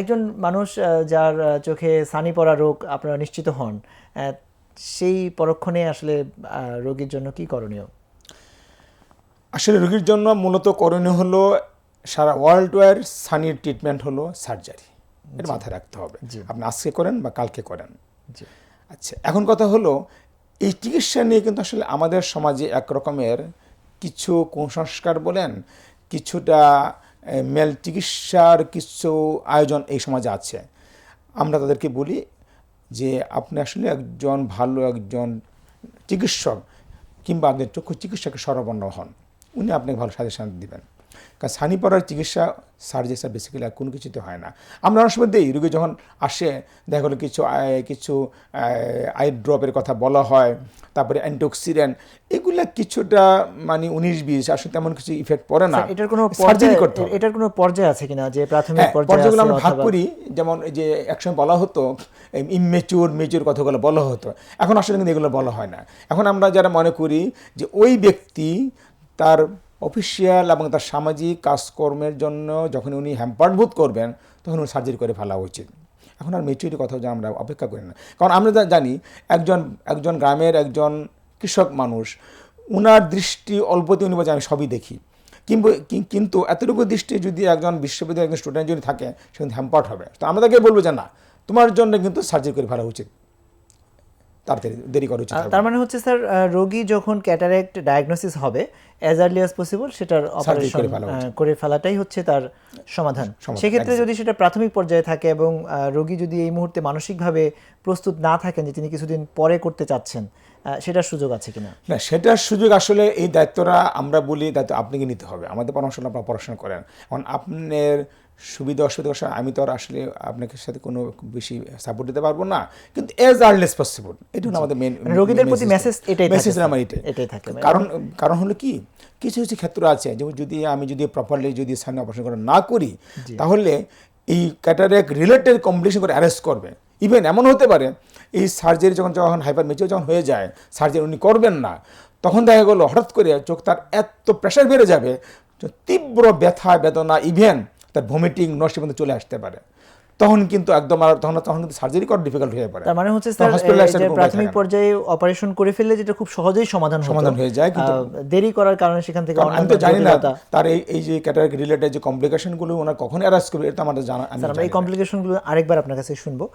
একজন মানুষ যার চোখে সানি পড়া রোগ আপনারা নিশ্চিত হন সেই পরক্ষণে আসলে রোগীর জন্য কি করণীয়? আসলে রোগীর জন্য মূলত করণীয় হলো সারা ওয়ার্ল্ড ওয়ার সানির ট্রিটমেন্ট হলো সার্জারি। এটা মাথায় রাখতে হবে। আপনি আজকে করেন বা কালকে করেন। জি। আচ্ছা এখন কথা হলো এই চিকিৎসা নিয়ে কিন্তু আসলে আমাদের সমাজে এক রকমের কিছু কুসংস্কার বলেন কিছুটা মেল চিকিৎসার কিছু আয়োজন এই সমাজে আছে। আমরা তাদেরকে বলি যে, আপনি আসলে একজন ভালো একজন চিকিৎসক কিংবা আপনার চক্ষু চিকিৎসকের সরবর্ণ হন। উনি আপনাকে ভালো সাজেশন দিবেন। কারণ সানি পড়ার চিকিৎসা সার্জারি স্যার বেসিক্যালি আর কোনো কিছুতে হয় না। আমরা অনেক সময় দিই রুগী যখন আসে দেখা গেলো কিছু কিছু আই ড্রপের কথা বলা হয় তারপরে অ্যান্টিঅক্সিডেন্ট এগুলা কিছুটা মানে উনিশ বিশ আসলে তেমন কিছু ইফেক্ট পড়ে না। এটার কোনো সার্জারি করতে এটার কোনো পর্যায় আছে কিনা যে প্রাথমিক হ্যাঁ পর্যায়গুলো আমরা ভাগ করি যেমন এই যে একসময় বলা হতো ইমেচুর মেচুর কথাগুলো বলা হতো। এখন আসলে কিন্তু এগুলো বলা হয় না। এখন আমরা যারা মনে করি যে ওই ব্যক্তি তার অফিসিয়াল এবং তার সামাজিক কাজকর্মের জন্য যখন উনি হ্যাম্পার্ড বোধ করবেন, তখন উনি সার্জারি করে ফেলা উচিত। এখন আর মেচুরিটি কথা যে আমরা অপেক্ষা করি না। কারণ আমরা জানি একজন একজন গ্রামের একজন কৃষক মানুষ, উনার দৃষ্টি অল্পতে উনি বলছে, আমি সবই দেখি। কিন্তু কি- কিন্তু এতটুকু দৃষ্টি যদি একজন বিশ্ববিদ্যালয়ের একজন স্টুডেন্ট যদি থাকে, সে কিন্তু হ্যাম্পার্ট হবে। তো আমরা তাকে বলব যে, না, তোমার জন্য কিন্তু সার্জারি করে ফেলা উচিত। তাড়াতাড়ি দেরি করা উচিত তার মানে হচ্ছে স্যার রোগী যখন ক্যাটারেক্ট ডায়াগনোসিস হবে অ্যাজ আর্লি অ্যাজ পসিবল সেটার অপারেশন করে ফেলাটাই হচ্ছে তার সমাধান। সেক্ষেত্রে যদি সেটা প্রাথমিক পর্যায়ে থাকে এবং রোগী যদি এই মুহূর্তে মানসিকভাবে প্রস্তুত না থাকেন যে তিনি কিছুদিন পরে করতে চাচ্ছেন সেটার সুযোগ আছে কিনা? না সেটার সুযোগ আসলে এই দায়িত্বটা আমরা বলি দায়িত্ব আপনাকে নিতে হবে। আমাদের পরামর্শ আপনারা পড়াশোনা করেন। আপনার সুবিধা অসুবিধা আমি তো আর আসলে আপনাকে সাথে কোনো বেশি সাপোর্ট দিতে পারব না। কিন্তু এজ আর্লেস পসিবল এটা হলো আমাদের মেন মানে রোগীদের প্রতি message এটাই থাকে, মেসেজ আমার এটাই এটাই থাকে। কারণ কারণ হলো কি কিছু কিছু ক্ষেত্র আছে যেমন যদি আমি যদি প্রপারলি যদি সামনে অপারেশন করা না করি তাহলে এই ক্যাটারেক রিলেটেড কমপ্লিকেশন করে অ্যারেস্ট করবে। ইভেন এমন হতে পারে এই সার্জারি যখন যখন হাইপার মেচিওর যখন হয়ে যায় সার্জারি উনি করবেন না তখন দেখা গেলো হঠাৎ করে চোখ তার এত প্রেশার বেড়ে যাবে তীব্র ব্যথা বেদনা ইভেন তার ভমিটিং নষ্ট পর্যন্ত চলে আসতে পারে। তখন কিন্তু একদম আর তখন তখন কিন্তু সার্জারি করা ডিফিকাল্ট হয়ে পড়ে। তার মানে হচ্ছে স্যার কোনো প্রাথমিক। পর্যায়ে অপারেশন করে ফেললে যেটা খুব সহজেই সমাধান সমাধান হয়ে যায়, কিন্তু- দেরি করার কারণে সেখান থেকে আমি তো জানি না তার এই এই যে ক্যাটারাক রিলেটেড যে কমপ্লিকেশনগুলো ওনার কখন অ্যারেস্ট করবে এটা আমাদের জানা আমরা এই কমপ্লিকেশন কমপ্লিকেশনগুলো আরেকবার আপনার কাছে শুনব।